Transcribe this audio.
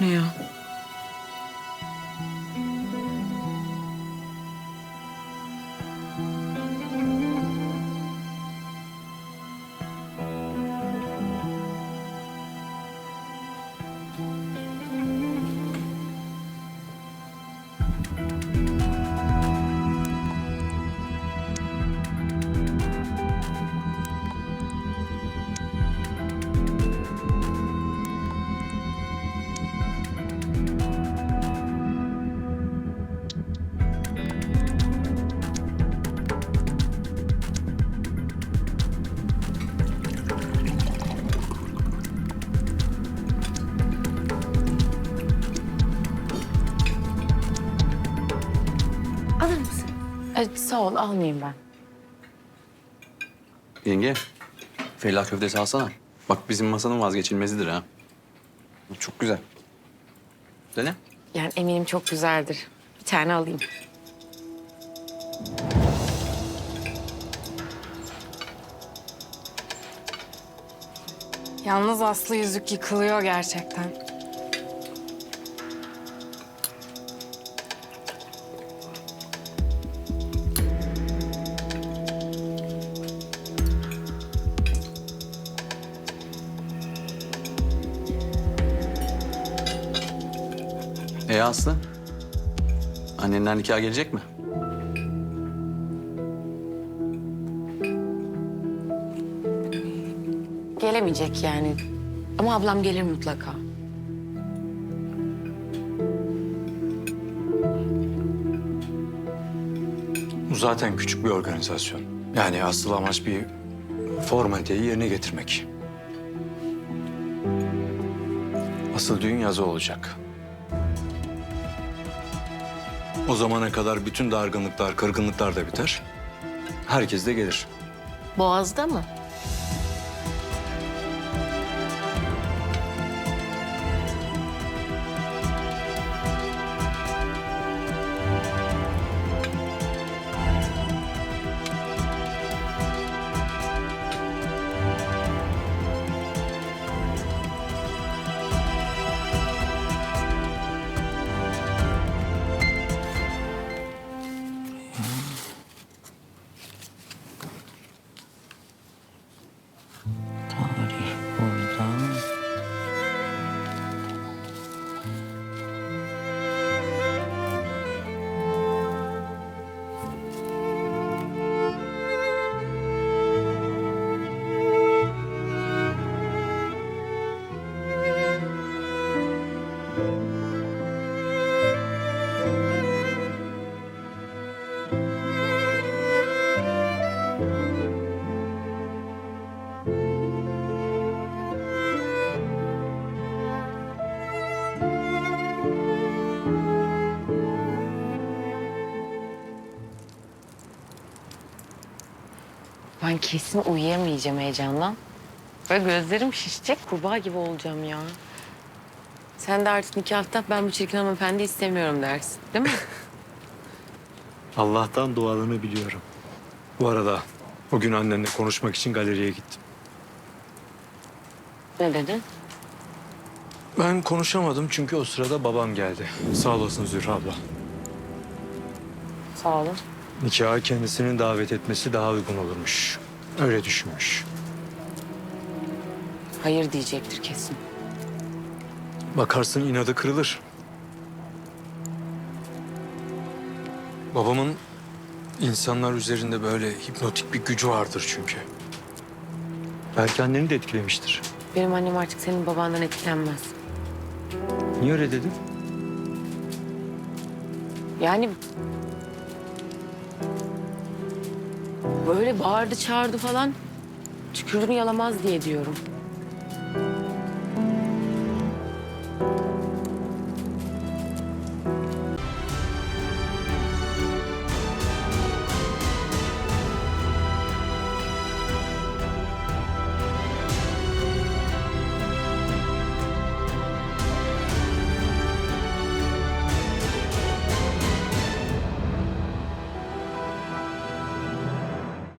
now. Evet, sağ ol almayayım ben. Yenge, fellah köftesi alsana. Bak bizim masanın vazgeçilmezidir ha. Bu Çok güzel. Dene. Yani eminim çok güzeldir. Bir tane alayım. Yalnız Aslı yüzük yıkılıyor gerçekten. E Aslı? Annenler nikah gelecek mi? Gelemeyecek yani. Ama ablam gelir mutlaka. Bu zaten küçük bir organizasyon. Yani asıl amaç bir formaliteyi yerine getirmek. Asıl düğün yazı olacak. O zamana kadar bütün dargınlıklar, kırgınlıklar da biter. Herkes de gelir. Boğaz'da mı? Ben kesin uyuyamayacağım heyecandan. Böyle gözlerim şişecek, kurbağa gibi olacağım ya. Sen de artık nikahta ben bu çirkin hanımefendi istemiyorum dersin, değil mi? Allah'tan dualarını biliyorum. Bu arada o gün annenle konuşmak için galeriye gittim. ne dedin? Ben konuşamadım çünkü o sırada babam geldi. Sağ olasın Zühre abla. Sağ olun. Nikaha kendisinin davet etmesi daha uygun olurmuş. Öyle düşünmüş. Hayır diyecektir kesin. Bakarsın inadı kırılır. Babamın insanlar üzerinde böyle hipnotik bir gücü vardır çünkü. Belki anneni de etkilemiştir. Benim annem artık senin babandan etkilenmez. Niye öyle dedin? Yani... Böyle bağırdı çağırdı falan. Tükürdüğünü yalamaz diye diyorum.